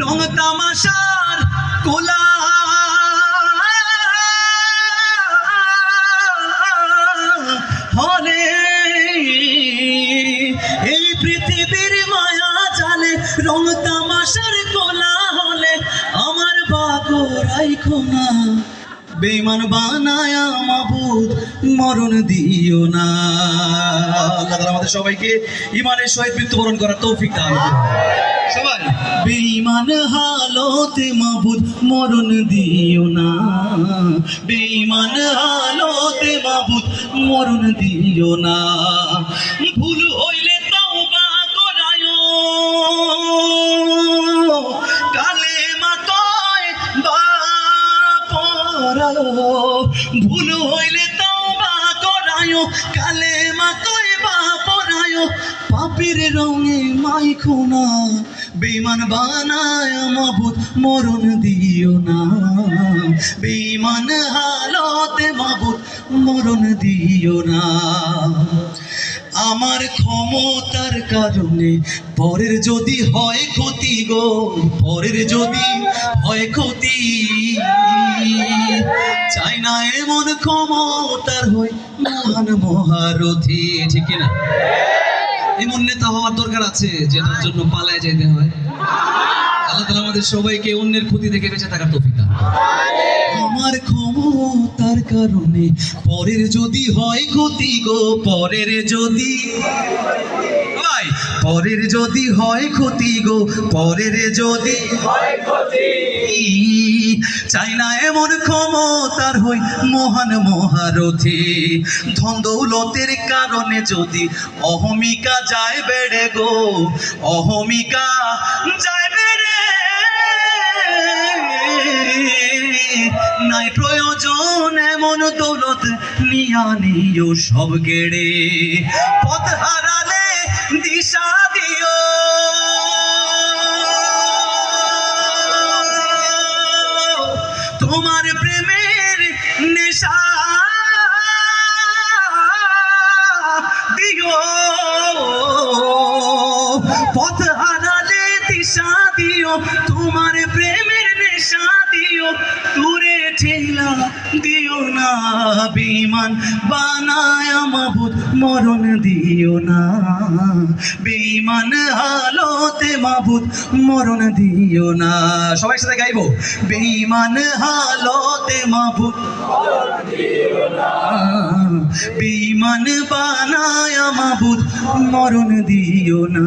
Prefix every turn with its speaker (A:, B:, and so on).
A: রং তামাশার কোলা হলে এই পৃথিবীর মায়া চালে রং তামাশার কোলা হলে আমার বাগুরাই খোনা বেমান বানায় মাবুদ মরণ দিও না। আল্লাহ আমাদের সবাইকে ইমানের সহিত মৃত্যুবরণ করার তৌফিক দান বেঈমান হালতে মাবুদ মরণ দিও না। বেঈমান হালতে মাবুদ মরণ দিও না। ভুল হইলে তওবা করায়ো। কালে মাতয় বাপরায়ো ভুল হইলে তওবা করায়ো কালে মাতয় বাপরায়ো পাপের রঙে মাইখো না। বেমান বানায় মাবুদ মরণ দিও না। বেমান হালতে মাবুদ মরণ দিও না। আমার ক্ষমতার কারণে পরের যদি হয় ক্ষতি গো, পরের যদি হয় ক্ষতি। চাই না এমন ক্ষমতার হয় মহান মহারথী, ঠিক না
B: এমন নেতা হওয়ার দরকার আছে যেটার জন্য পালায় যেতে হয়
A: আল্লাহ তালা আমাদের সবাইকে অন্যের ক্ষতি থেকে বেঁচে থাকার তৌফিক
B: দান।
A: আমার ক্ষমতার কারণে, পরের যদি হয় ক্ষতি গো, পরের যদি পরের যদি হয় ক্ষতি গো, পরের যদি চাই না এমন ক্ষমতার হই মহান মহারথী। ধন দৌলতের কারণে যদি অহমিকা যায় বেড়ে গো, অহমিকা যায় বেড়ে নাই প্রয়োজন এমন দৌলত নিয়া নিও সব গেড়ে। পথ হারালে দিশা দিও। তোমার প্রেমের নেশা দিও। পথ হারালে দিশা দিও। তোমার প্রেমের নেশা দিও। দূরে দিও না বিমান বানায় মাবুদ, মরণ দিও না। বেঈমান হালতে মাবুদ, মরণ দিও না। সবাই সাথে গাইবো, বেঈমান হালতে মাবুদ, বেঈমান বানায় মাবুদ, মরণ দিও না।